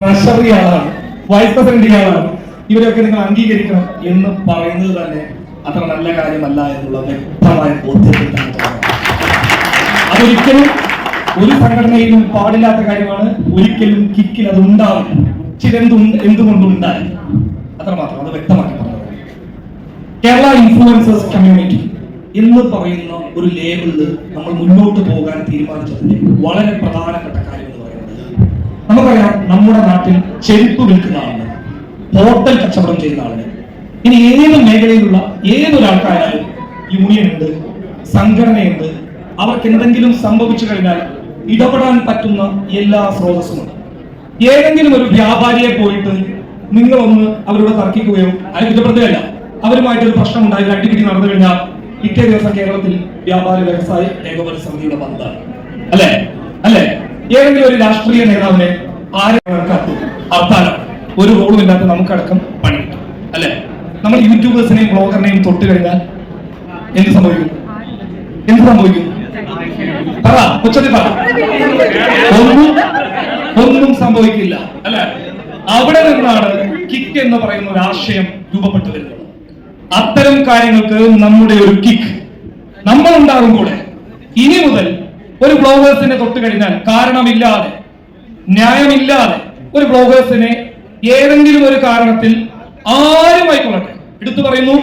Treasury ആളാണ് vice president ആളാണ് നിങ്ങൾ അംഗീകരിക്കണം എന്ന് പറയുന്നത് തന്നെ അത്ര നല്ല കാര്യമല്ല എന്നുള്ള വ്യക്തമായ ബോധ്യത്തിലാണ്. അതൊരിക്കലും ഒരു സംഘടനയിലും പാടില്ലാത്ത കാര്യമാണ്. ഒരിക്കലും കിക്കിൽ അത് ഉണ്ടാവും ചിലെന്ത് എന്തുകൊണ്ടുണ്ടായി? അത്രമാത്രം അത് വ്യക്തമാക്കി പറഞ്ഞത് കേരള ഇൻഫ്ലുവൻസേഴ്സ് കമ്മ്യൂണിറ്റി എന്ന് പറയുന്ന ഒരു ലേബിളിൽ നമ്മൾ മുന്നോട്ട് പോകാൻ തീരുമാനിച്ചതിന്റെ വളരെ പ്രധാനപ്പെട്ട കാര്യം നമ്മുടെ നാട്ടിൽ ചെരുപ്പ് വിൽക്കുന്ന ആളുകൾ ഹോട്ടൽ കച്ചവടം ചെയ്യുന്ന ആളുകൾ ഇനി ഏത് മേഖലയിലുള്ള ഏതൊരാൾക്കായാലും യൂണിയൻ ഉണ്ട് സംഘടനയുണ്ട് അവർക്ക് എന്തെങ്കിലും സംഭവിച്ചു കഴിഞ്ഞാൽ ഇടപെടാൻ പറ്റുന്ന എല്ലാ സ്രോതസ്സുമുണ്ട് ഏതെങ്കിലും ഒരു വ്യാപാരിയെ പോയിട്ട് നിങ്ങളൊന്ന് അവരോട് തർക്കിക്കുകയോ അല്ലെങ്കിൽ കുറ്റപ്പെടുത്തുകയല്ല അവരുമായിട്ട് ഒരു പ്രശ്നം ഉണ്ടായി അടിപിടി നടന്നു കഴിഞ്ഞാൽ പിറ്റേ ദിവസം കേരളത്തിൽ വ്യാപാര വ്യവസായ ഏകോപന സമിതിയുടെ ബന്ധാണ് അല്ലെ? അല്ലെ? ഏതെങ്കിലും ഒരു രാഷ്ട്രീയ നേതാവിനെ കത്തും ഒരു റോളും ഇല്ലാത്ത നമുക്കടക്കം പണി അല്ലെ? നമ്മൾ യൂട്യൂബേഴ്സിനെയും ബ്ലോഗറിനെയും തൊട്ട് കഴിഞ്ഞാൽ എന്ത് സംഭവിക്കും? എന്ത് സംഭവിക്കും? പറ ഉച്ചത്തിൽ ഒന്നും ഒന്നും സംഭവിക്കില്ല. അല്ലെ? അവിടെ നിന്നാണ് കിക്ക് എന്ന് പറയുന്ന ഒരു ആശയം രൂപപ്പെട്ടു വരുന്നത്. അത്തരം കാര്യങ്ങൾക്ക് നമ്മുടെ ഒരു കിക്ക് നമ്മൾ ഉണ്ടാകും കൂടെ. ഇനി മുതൽ ഒരു ബ്ലോഗേഴ്സിനെ തൊട്ട് കഴിഞ്ഞാൽ കാരണമില്ലാതെ ന്യായമില്ലാതെ ഒരു ബ്ലോഗേഴ്സിനെ ഏതെങ്കിലും ഒരു കാരണത്തിൽ ആരുമായിക്കൊള്ളട്ടെ എടുത്തു പറയുന്നു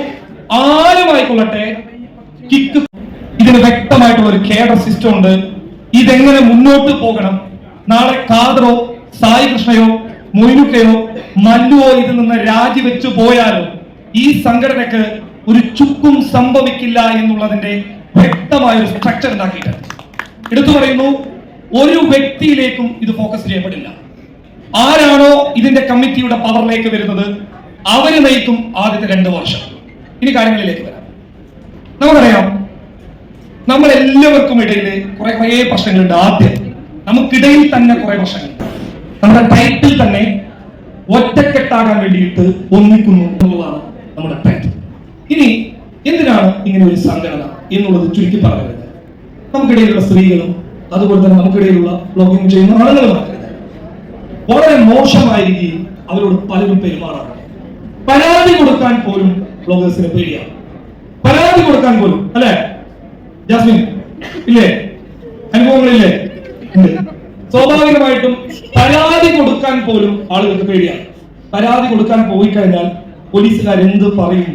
ആരുമായിക്കൊള്ളട്ടെ കിക്ക് ഇതിന് വ്യക്തമായിട്ടുള്ള ഒരു കേഡർ സിസ്റ്റം ഉണ്ട്. ഇതെങ്ങനെ മുന്നോട്ട് പോകണം? നാളെ കാദറോ സായി കൃഷ്ണയോ മൊയ്നുക്കയോ മല്ലുവോ ഇതിൽ നിന്ന് രാജിവെച്ചു പോയാലോ ഈ സംഘടനക്ക് ഒരു ചുക്കും സംഭവിക്കില്ല എന്നുള്ളതിന്റെ വ്യക്തമായ ഒരു സ്ട്രക്ചർ ഉണ്ടാക്കിയിട്ടുണ്ട്. എടുത്തു പറയുന്നു ഒരു വ്യക്തിയിലേക്കും ഇത് ഫോക്കസ് ചെയ്യപ്പെടില്ല. ആരാണോ ഇതിന്റെ കമ്മിറ്റിയുടെ പവറിലേക്ക് വരുന്നത് അവർ നയിക്കും ആദ്യത്തെ രണ്ട് വർഷം. ഇനി കാര്യങ്ങളിലേക്ക് വരാം. നമുക്കറിയാം നമ്മൾ എല്ലാവർക്കും ഇടയിൽ കുറെ കുറെ പ്രശ്നങ്ങളുണ്ട് ആദ്യം. നമുക്കിടയിൽ തന്നെ കുറെ പ്രശ്നങ്ങളുണ്ട്. നമ്മുടെ ടൈറ്റിൽ തന്നെ ഒറ്റക്കെട്ടാകാൻ വേണ്ടിയിട്ട് ഒന്നിക്കുന്നു എന്നുള്ളതാണ് നമ്മുടെ ടൈറ്റിൽ ഇനി എന്തിനാണ് ഇങ്ങനെ ഒരു സംഘടന എന്നുള്ളത് ചുരുക്കി പറയുന്നത് നമുക്കിടയിലുള്ള സ്ത്രീകളും അതുപോലെ തന്നെ നമുക്കിടയിലുള്ള ബ്ലോഗിംഗ് ചെയ്യുന്ന ആളുകളുമാണ് വളരെ മോശമായ അവരോട് പലരും പെരുമാറാറുണ്ട്. പരാതി കൊടുക്കാൻ പോലും ബ്ലോഗേഴ്സിന് പേടിയാണ്. പരാതി കൊടുക്കാൻ പോലും അല്ലെ? ജാസ്മിൻ ഇല്ലേ? അനുഭവങ്ങളില്ലേ? സ്വാഭാവികമായിട്ടും പരാതി കൊടുക്കാൻ പോലും ആളുകൾക്ക് പേടിയാണ്. പരാതി കൊടുക്കാൻ പോയി കഴിഞ്ഞാൽ പോലീസുകാർ എന്ത് പറയും?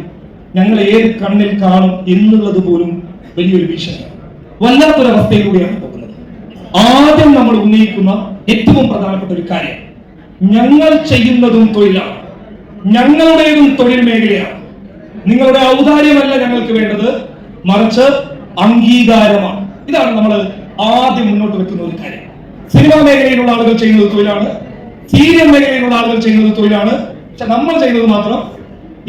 ഞങ്ങൾ ഏത് കണ്ണിൽ കാണും എന്നുള്ളത് പോലും വലിയൊരു ഭീഷണിയാണ്. വല്ലാത്തൊരവസ്ഥയിലൂടെയാണ് പോകുന്നത്. ആദ്യം നമ്മൾ ഉന്നയിക്കുന്ന ഏറ്റവും പ്രധാനപ്പെട്ട ഒരു കാര്യം. ഞങ്ങൾ ചെയ്യുന്നതും തൊഴിലാണ്. ഞങ്ങളുടേതും തൊഴിൽ മേഖലയാണ്. നിങ്ങളുടെ ഔദാര്യമല്ല ഞങ്ങൾക്ക് വേണ്ടത്. മറിച്ച് അംഗീകാരമാണ്. ഇതാണ് നമ്മൾ ആദ്യം മുന്നോട്ട് വെക്കുന്ന ഒരു കാര്യം. സിനിമാ മേഖലയിലുള്ള ആളുകൾ ചെയ്യുന്നത് തൊഴിലാണ്. സീരിയൽ മേഖലയിലുള്ള ആളുകൾ ചെയ്യുന്നത് തൊഴിലാണ്. പക്ഷെ നമ്മൾ ചെയ്യുന്നത് മാത്രം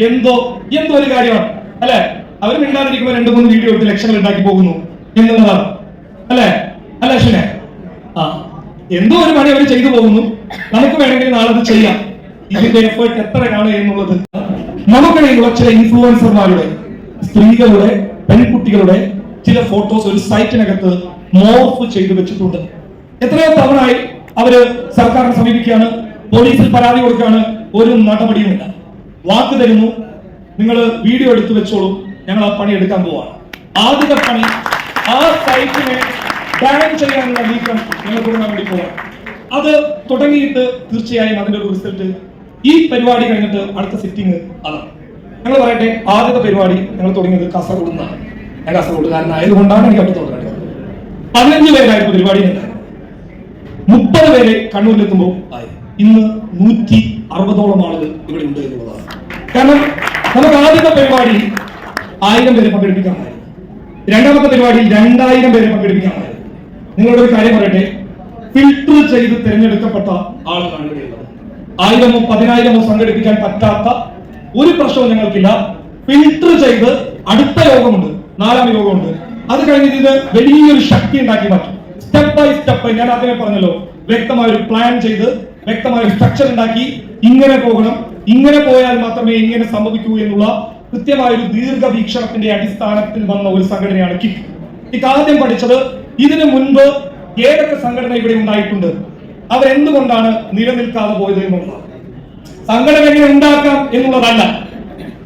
എന്തോ എന്തോ ഒരു കാര്യമാണ്. അല്ലെ? അവർ മിണ്ടാതിരിക്കുമ്പോൾ രണ്ട് മൂന്ന് വീഡിയോ എടുത്ത് ലക്ഷങ്ങൾ ഉണ്ടാക്കി പോകുന്നു എന്നുള്ളതാണ്. അല്ലെ? അശ്വിനെ ആ എന്തോ ഒരു പണി അവർ ചെയ്തു പോകുന്നു. നമുക്ക് വേണമെങ്കിൽ നാളെ അത് ചെയ്യാം. ഇതിന്റെ എഫേർട്ട് എത്രയാണ് എന്നുള്ളത്. നമുക്കിടയിലുള്ള ചില ഇൻഫ്ലുവൻസർമാരുടെ സ്ത്രീകളുടെ പെൺകുട്ടികളുടെ ചില ഫോട്ടോസ് ഒരു സൈറ്റിനകത്ത് മോർഫ് ചെയ്തു വെച്ചിട്ടുണ്ട്. എത്രയോ തവണയായി അവർ സർക്കാരിനെ സമീപിക്കുകയാണ്. പോലീസിൽ പരാതി കൊടുക്കുകയാണ്. ഒരു നടപടിയുമില്ല. വാക്ക് തരുന്നു. നിങ്ങൾ വീഡിയോ എടുത്തു വെച്ചോളൂ. ഞങ്ങൾ ആ പണി എടുക്കാൻ പോവാണ്. ആദ്യത്തെ പണി ആ സൈറ്റിനെ ബാൻ ചെയ്യാനുള്ള നീക്കം ഞങ്ങൾ തുടങ്ങാൻ വേണ്ടി പോവാം അത് തുടങ്ങിയിട്ട് തീർച്ചയായും അതിന്റെ ഒരു റിസൾട്ട് ഈ പരിപാടി കഴിഞ്ഞിട്ട് അടുത്ത സിറ്റിംഗ് അതാണ്. ഞങ്ങൾ പറയട്ടെ ആദ്യത്തെ പരിപാടി ഞങ്ങൾ തുടങ്ങിയത് കാസർഗോഡ് നിന്നാണ് ഞാൻ കാസർഗോഡുകാരനായതുകൊണ്ടാണ് എനിക്ക് അവിടെ തുടങ്ങേണ്ടത് പതിനഞ്ച് പേരായിരുന്നു പരിപാടി മുപ്പത് പേരെ കണ്ണൂരിലെത്തുമ്പോൾ ആയി. ഇന്ന് നൂറ്റി അറുപതോളം ആളുകൾ ഇവിടെ ഉണ്ട് എന്നുള്ളതാണ്. കാരണം നമുക്ക് ആദ്യത്തെ പരിപാടി ആയിരം പേരെ പങ്കെടുപ്പിക്കാമായിരുന്നു. രണ്ടാമത്തെ പരിപാടി രണ്ടായിരം പേരെ പങ്കെടുപ്പിക്കാമായിരുന്നു. നിങ്ങളോട് ഒരു കാര്യം പറയട്ടെ? ഫിൽട്ടർ ചെയ്ത് തിരഞ്ഞെടുക്കപ്പെട്ട ആളുകളാണ് ആയിരമോ പതിനായിരമോ സംഘടിപ്പിക്കാൻ പറ്റാത്ത ഒരു പ്രശ്നവും ഞങ്ങൾക്കില്ല. ഫിൽട്ടർ ചെയ്ത് അടുത്ത യോഗമുണ്ട് നാലാം യോഗമുണ്ട്. അത് കഴിഞ്ഞിട്ട് ഇത് വലിയൊരു ശക്തി ഉണ്ടാക്കി മാറ്റും. സ്റ്റെപ്പ് ബൈ സ്റ്റെപ്പ് ഞാൻ അതിനെ പറഞ്ഞല്ലോ വ്യക്തമായ ഒരു പ്ലാൻ ചെയ്ത് വ്യക്തമായ ഒരു സ്ട്രക്ചർ ഉണ്ടാക്കി ഇങ്ങനെ പോകണം. ഇങ്ങനെ പോയാൽ മാത്രമേ ഇങ്ങനെ സംഭവിക്കൂ എന്നുള്ള കൃത്യമായ ഒരു ദീർഘവീക്ഷണത്തിന്റെ അടിസ്ഥാനത്തിൽ വന്ന ഒരു സംഘടനയാണ് കിക്ക് ആദ്യം പഠിച്ചത് ഇതിനു മുൻപ് ഏതൊക്കെ സംഘടന ഇവിടെ ഉണ്ടായിട്ടുണ്ട്? അവരെന്തുകൊണ്ടാണ് നിലനിൽക്കാതെ പോയത് എന്നുള്ളത്? സംഘടന എങ്ങനെ ഉണ്ടാക്കാം എന്നുള്ളതല്ല.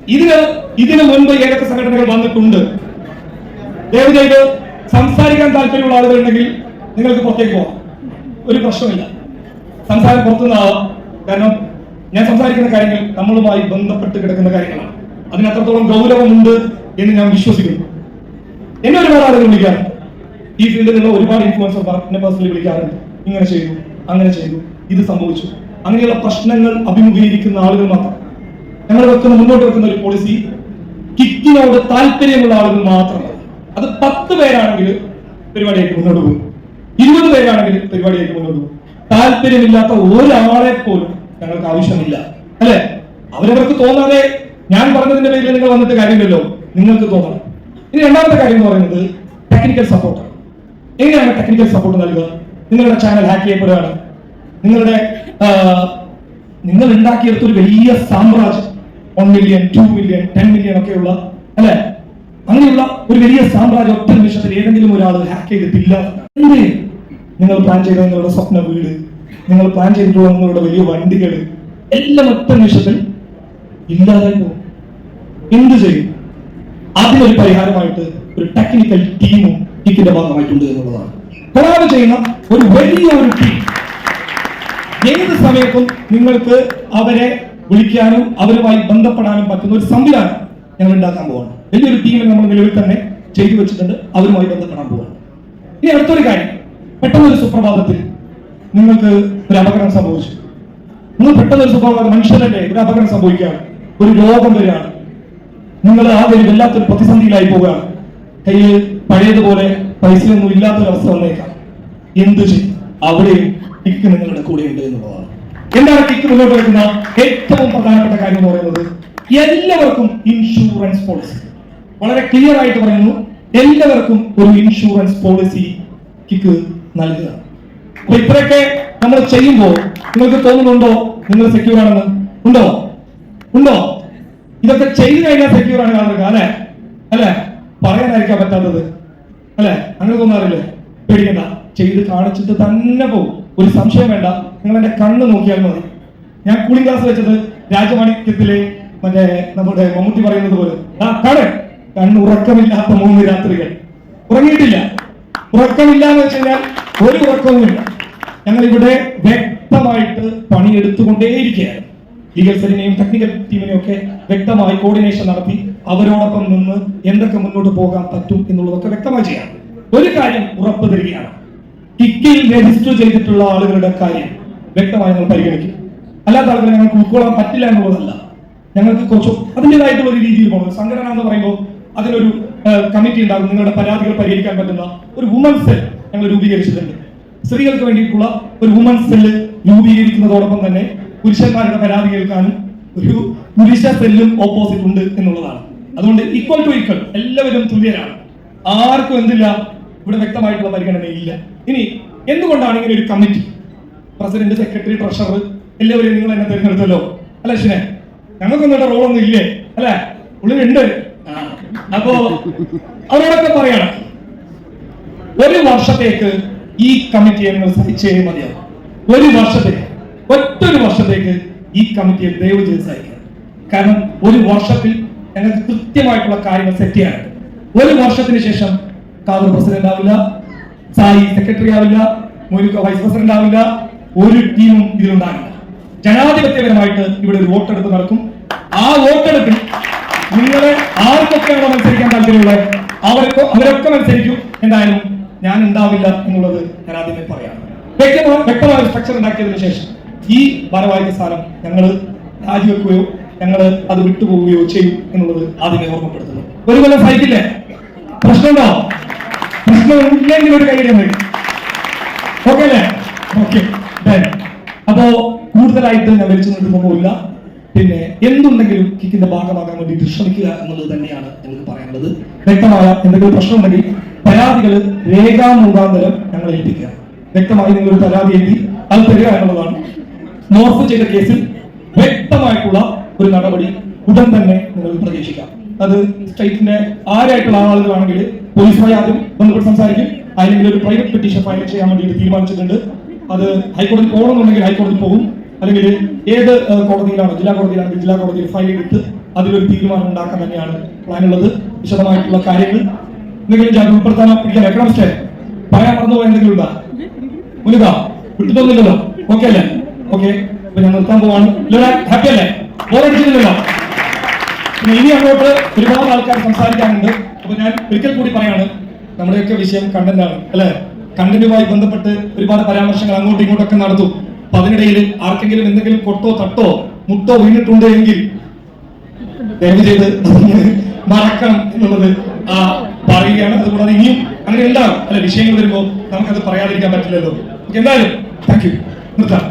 ഇതിന് ഇതിനു മുൻപ് ഏതൊക്കെ സംഘടനകൾ വന്നിട്ടുണ്ട്? ദയവുചെയ്ത് സംസാരിക്കാൻ താല്പര്യമുള്ള ആളുകളുണ്ടെങ്കിൽ നിങ്ങൾക്ക് പുറത്തേക്ക് പോവാം ഒരു പ്രശ്നമില്ല. സംസാരം പുറത്തുനിന്നാവാം. കാരണം ഞാൻ സംസാരിക്കുന്ന കാര്യങ്ങൾ നമ്മളുമായി ബന്ധപ്പെട്ട് കിടക്കുന്ന കാര്യങ്ങളാണ്. അതിന് അത്രത്തോളം ഗൗരവമുണ്ട് എന്ന് ഞാൻ വിശ്വസിക്കുന്നു. എന്നെ ഒരുപാട് ആളുകൾ വിളിക്കാറുണ്ട്. ഈ ഫീൽഡിൽ നിന്ന് ഒരുപാട് ഇൻഫ്ലുവൻസർ എന്നെ പേഴ്സണലി വിളിക്കാറുണ്ട്. ഇങ്ങനെ ചെയ്തു അങ്ങനെ ചെയ്തു ഇത് സംഭവിച്ചു. അങ്ങനെയുള്ള പ്രശ്നങ്ങൾ അഭിമുഖീകരിക്കുന്ന ആളുകൾ മാത്രം. ഞങ്ങൾ വെക്കുന്ന മുന്നോട്ട് വെക്കുന്ന ഒരു പോളിസി കിക്കിനോട് താല്പര്യമുള്ള ആളുകൾ മാത്രം അത് പത്ത് പേരാണെങ്കിൽ പരിപാടിയായിട്ട് മുന്നോട്ട് പോകും. ഇരുപത് പേരാണെങ്കിൽ പരിപാടിയായിട്ട് മുന്നോട്ട് പോകും. താല്പര്യമില്ലാത്ത ഒരാളെ പോലും ഞങ്ങൾക്ക് ആവശ്യമില്ല. അല്ലെ? അവരവർക്ക് തോന്നാതെ ഞാൻ പറഞ്ഞതിന്റെ പേരിൽ നിങ്ങൾ വന്നിട്ട് കാര്യമില്ലല്ലോ. നിങ്ങൾക്ക് തോന്നണം. ഇനി രണ്ടാമത്തെ കാര്യം എന്ന് പറയുന്നത് ടെക്നിക്കൽ സപ്പോർട്ട് എങ്ങനെയാണ് ടെക്നിക്കൽ സപ്പോർട്ട് നൽകുക? നിങ്ങളുടെ ചാനൽ ഹാക്ക് ചെയ്യപ്പെടുകയാണ്. നിങ്ങളുടെ നിങ്ങൾ ഉണ്ടാക്കിയെടുത്ത ഒരു വലിയ സാമ്രാജ്യം one million two million ten million ഒക്കെയുള്ള അല്ലെ? അങ്ങനെയുള്ള ഒരു വലിയ സാമ്രാജ്യം ഒറ്റ നിമിഷത്തിൽ ഏതെങ്കിലും ഒരാൾ ഹാക്ക് ചെയ്തിട്ടില്ല. നിങ്ങൾ പ്ലാൻ ചെയ്ത നിങ്ങളുടെ സ്വപ്ന വീട്. നിങ്ങൾ പ്ലാൻ ചെയ്തിട്ടുള്ള നിങ്ങളുടെ വലിയ വണ്ടികൾ. എല്ലാം ഒറ്റ നിമിഷത്തിൽ ഇല്ലാതായി പോകും. എന്ത് ചെയ്യും? അതിനൊരു പരിഹാരമായിട്ട് ഒരു ടെക്നിക്കൽ ടീമും ഇതിന്റെ ഭാഗമായിട്ടുണ്ട് എന്നുള്ളതാണ്. കൊളാബ് ചെയ്യുന്ന ഒരു വലിയ ഒരു ടീം ഏത് സമയത്തും നിങ്ങൾക്ക് അവരെ വിളിക്കാനും അവരുമായി ബന്ധപ്പെടാനും പറ്റുന്ന ഒരു സംവിധാനം ഞങ്ങൾ ഉണ്ടാക്കാൻ പോവാണ്. വലിയൊരു ടീമിൽ നമ്മൾ നിലവിൽ തന്നെ ചെയ്തു വെച്ചിട്ടുണ്ട് അവരുമായി ബന്ധപ്പെടാൻ പോവാണ്. ഇനി അടുത്തൊരു കാര്യം. പെട്ടെന്ന് ഒരു സുപ്രഭാതത്തിൽ നിങ്ങൾക്ക് ഒരു അപകടം സംഭവിച്ചു. നിങ്ങൾ പെട്ടെന്ന് ഒരു സുപ്രഭാതം മനുഷ്യരല്ലേ ഒരു അപകടം സംഭവിക്കുകയാണ്. ഒരു രോഗം വരികയാണ്. നിങ്ങൾ ആ ഒരു വല്ലാത്തൊരു പ്രതിസന്ധിയിലായി പോവുകയാണ്. കയ്യിൽ പഴയതുപോലെ പൈസയൊന്നും ഇല്ലാത്തൊരവസ്ഥ വന്നേക്കാം. എന്ത് ചെയ്യും? അവിടെയും കിക്ക് നിങ്ങളുടെ കൂടെ ഉണ്ട് എന്നുള്ളതാണ്. എന്താണ് കിക്ക് മുന്നോട്ട് വെക്കുന്ന ഏറ്റവും പ്രധാനപ്പെട്ട കാര്യം എന്ന് പറയുന്നത്? എല്ലാവർക്കും ഇൻഷുറൻസ് പോളിസി വളരെ ക്ലിയർ ആയിട്ട് പറയുന്നു എല്ലാവർക്കും ഒരു ഇൻഷുറൻസ് പോളിസി കിക്ക് നൽകുക. അപ്പൊ ഇത്രയൊക്കെ നമ്മൾ ചെയ്യുമ്പോൾ നിങ്ങൾക്ക് തോന്നുന്നുണ്ടോ? നിങ്ങൾ സെക്യൂർ ആണെന്ന്? ഉണ്ടോ? ഉണ്ടോ? ഇതൊക്കെ ചെയ്തു കഴിഞ്ഞാൽ സെക്യൂർ ആണ് കാണുക അല്ലെ? അല്ലെ? പറയാനായിരിക്കാൻ പറ്റാത്തത്. അല്ലെ? അങ്ങനെ തോന്നാറില്ലേ പേടിക്കണ്ട. ചെയ്ത് കാണിച്ചിട്ട് തന്നെ പോകും ഒരു സംശയം വേണ്ട. നിങ്ങൾ എന്റെ കണ്ണ് നോക്കിയാൽ മതി. ഞാൻ കൂളിംഗ് ക്ലാസ് വെച്ചത് രാജമാണിക്യത്തിലെ മറ്റേ നമ്മുടെ മമ്മൂട്ടി പറയുന്നത് പോലെ. ആ കണ്? കണ്ണ് ഉറക്കമില്ലാത്ത മൂന്ന് രാത്രികൾ. ഉറങ്ങിയിട്ടില്ല. ഉറക്കമില്ല എന്ന് വെച്ച് ഒരു ഉറക്കവുമില്ല. ഞങ്ങൾ ഇവിടെ വ്യക്തമായിട്ട് പണിയെടുത്തുകൊണ്ടേയിരിക്കുകയാണ്. ലീഗൽ സെല്ലിനെയും ടെക്നിക്കൽ ടീമിനെയും ഒക്കെ വ്യക്തമായി കോർഡിനേഷൻ നടത്തി. അവരോടൊപ്പം നിന്ന് എന്തൊക്കെ മുന്നോട്ട് പോകാൻ പറ്റും എന്നുള്ളതൊക്കെ വ്യക്തമായി ചെയ്യാം. ഒരു കാര്യം ഉറപ്പ് തരികയാണ്. കിക്കിൽ രജിസ്റ്റർ ചെയ്തിട്ടുള്ള ആളുകളുടെ കാര്യം വ്യക്തമായി ഞങ്ങൾ പരിഗണിക്കും. അല്ലാത്ത ആളുകളെ ഞങ്ങൾക്ക് ഉൾക്കൊള്ളാൻ പറ്റില്ല എന്നുള്ളതല്ല. ഞങ്ങൾക്ക് കുറച്ച് അതിന്റെതായിട്ടുള്ള ഒരു രീതിയിൽ പോകണം. സംഘടന എന്ന് പറയുമ്പോൾ അതിനൊരു കമ്മിറ്റി ഉണ്ടാകും. നിങ്ങളുടെ പരാതികൾ പരിഹരിക്കാൻ പറ്റുന്ന ഒരു വുമൻ സെൽ ഞങ്ങൾ രൂപീകരിച്ചിട്ടുണ്ട്. സ്ത്രീകൾക്ക് വേണ്ടിയിട്ടുള്ള ഒരു വുമൻ സെല്ല് രൂപീകരിക്കുന്നതോടൊപ്പം തന്നെ പുരുഷന്മാരുടെ പരാതി കേൾക്കാനും ഒരു പുരുഷ സെല്ലും ഓപ്പോസിറ്റ് ഉണ്ട് എന്നുള്ളതാണ്. അതുകൊണ്ട് ഈക്വൽ ടു ഈക്വൽ എല്ലാവരും തുല്യരാണ്. ആർക്കും എന്തില്ല ഇവിടെ വ്യക്തമായിട്ടുള്ള പരിഗണന ഇല്ല ഇനി എന്തുകൊണ്ടാണ് ഇങ്ങനെ ഒരു കമ്മിറ്റി പ്രസിഡന്റ് സെക്രട്ടറി ട്രഷറർ എല്ലാവരും നിങ്ങൾ എന്നെ തിരഞ്ഞെടുത്തല്ലോ. അല്ലെ അശ്വിനെ ഞങ്ങൾക്കൊന്നും ഇവിടെ റോളൊന്നും ഇല്ലേ? അല്ലെ? ഉള്ളിലുണ്ട്. അപ്പോ അവരോടൊക്കെ പറയണം. ഒരു വർഷത്തേക്ക് ഈ കമ്മിറ്റിയെ നിങ്ങൾ സഹിച്ചേ മതിയാവും. ഒരു വർഷത്തേക്ക് ഒറ്റൊരു വർഷത്തേക്ക് ഈ കമ്മിറ്റിയെ ദയവ് ചെയ്ത് സഹിക്കണം. കാരണം ഒരു വർഷത്തിൽ ഞങ്ങൾക്ക് കൃത്യമായിട്ടുള്ള കാര്യങ്ങൾ സെറ്റ് ചെയ്യാനുണ്ട് ഒരു വർഷത്തിന് ശേഷം കാവർ പ്രസിഡന്റ് ആവില്ല സായി സെക്രട്ടറി ആവില്ല മോനിക്ക വൈസ് പ്രസിഡന്റ് ആവില്ല ഒരു ടീമും ഇതിലുണ്ടാകില്ല. ജനാധിപത്യപരമായിട്ട് ഇവിടെ ഒരു വോട്ടെടുപ്പ് നടക്കും. ആ വോട്ടെടുപ്പിൽ നിങ്ങളെ ആർക്കൊക്കെയാണോ മത്സരിക്കാൻ താല്പര്യമുള്ളത്? അവർക്ക് അവരൊക്കെ മത്സരിക്കും. എന്തായാലും ഞാൻ ഉണ്ടാവില്ല എന്നുള്ളത് ഞാൻ ആദ്യമേ പറയാം വ്യക്തമായ വ്യക്തമായ സ്ട്രക്ചർ ഉണ്ടാക്കിയതിനു ശേഷം ഈ ഭാരവാഹിക സ്ഥാനം ഞങ്ങൾ രാജിവെക്കുകയോ ഞങ്ങൾ അത് വിട്ടുപോവുകയോ ചെയ്യും എന്നുള്ളത് ആദ്യമേ ഓർമ്മപ്പെടുത്തുന്നു. ഒരു കൊല്ലം സഹിക്കില്ലേ പ്രശ്നമുണ്ടോ? പ്രശ്നമില്ലെങ്കിൽ ഒരു കാര്യം ഓക്കെ അല്ലേ? ഓക്കെ അപ്പോ കൂടുതലായിട്ട് ഞാൻ വലിച്ചു നിൽക്കുന്നൊന്നുമില്ല പിന്നെ എന്തുണ്ടെങ്കിലും കിക്കിന്റെ ഭാഗമാകാൻ വേണ്ടി ശ്രമിക്കുക എന്നുള്ളത് തന്നെയാണ് ഞങ്ങൾക്ക് പറയാനുള്ളത്. വ്യക്തമായ എന്തെങ്കിലും പ്രശ്നമുണ്ടെങ്കിൽ പരാതികൾ രേഖാ മുഖാന്തരം ഞങ്ങൾ ഏൽപ്പിക്കുക. വ്യക്തമായി നിങ്ങൾ ഒരു പരാതി എഴുതി അത് തരിക എന്നുള്ളതാണ്. മോർഫ് ചെയ്ത കേസിൽ വ്യക്തമായിട്ടുള്ള ഒരു നടപടി ഉടൻ തന്നെ നിങ്ങൾക്ക് പ്രതീക്ഷിക്കാം. അത് സ്റ്റേറ്റിന്റെ ആരായിട്ടുള്ള ആളുകളാണെങ്കിൽ പോലീസുമായി ആദ്യം ബന്ധപ്പെട്ട് സംസാരിക്കും. അല്ലെങ്കിൽ ഒരു പ്രൈവറ്റ് പെറ്റീഷൻ ഫയൽ ചെയ്യാൻ വേണ്ടിയിട്ട് തീരുമാനിച്ചിട്ടുണ്ട്. അത് ഹൈക്കോടതി പോകണമെന്നുണ്ടെങ്കിൽ ഹൈക്കോടതി പോകും. അല്ലെങ്കിൽ ഏത് കോടതിയിലാണ് ജില്ലാ കോടതിയിലാണെങ്കിൽ ജില്ലാ കോടതിയിൽ ഫയൽ എടുത്ത് അതിലൊരു തീരുമാനം ഉണ്ടാക്കാൻ തന്നെയാണ് പ്ലാൻ ഉള്ളത് വിശദമായിട്ടുള്ള കാര്യങ്ങൾ എന്തെങ്കിലും ഞാൻ ഉൾപ്പെടുത്താൻ പിടിക്കാൻ എക്കണോമിസ്റ്റേ പറയാൻ മറന്നുപോയ എന്തെങ്കിലും ഉണ്ടോ? മുനിത വിട്ടുതന്നില്ലല്ലോ ഓക്കെ അല്ലേ? ഓക്കെ അപ്പൊ ഞാൻ നിർത്താൻ പോവാണ്. ഹാപ്പി അല്ലേ? ബോറടിച്ചില്ലല്ലോ ഇനി അങ്ങോട്ട് ഒരുപാട് ആൾക്കാർ സംസാരിക്കാനുണ്ട്. അപ്പൊ ഞാൻ ഒരിക്കൽ കൂടി പറയാണ് നമ്മുടെയൊക്കെ വിഷയം കണ്ടന്റാണ് അല്ലെ? കണ്ടന്റുമായി ബന്ധപ്പെട്ട് ഒരുപാട് പരാമർശങ്ങൾ അങ്ങോട്ടും ഇങ്ങോട്ടൊക്കെ നടത്തും അപ്പൊ അതിനിടയിൽ ആർക്കെങ്കിലും എന്തെങ്കിലും കൊട്ടോ തട്ടോ മുട്ടോ വീണിട്ടുണ്ട് എങ്കിൽ ചെയ്ത് മറക്കണം എന്നുള്ളത് ആ പറയുകയാണ്. അതുകൂടാതെ ഇനിയും അങ്ങനെ ഉണ്ടാകും അല്ലെ വിഷയങ്ങൾ വരുമ്പോൾ നമുക്കത് പറയാതിരിക്കാൻ പറ്റില്ലല്ലോ. എന്തായാലും താങ്ക് യു നിർത്താം.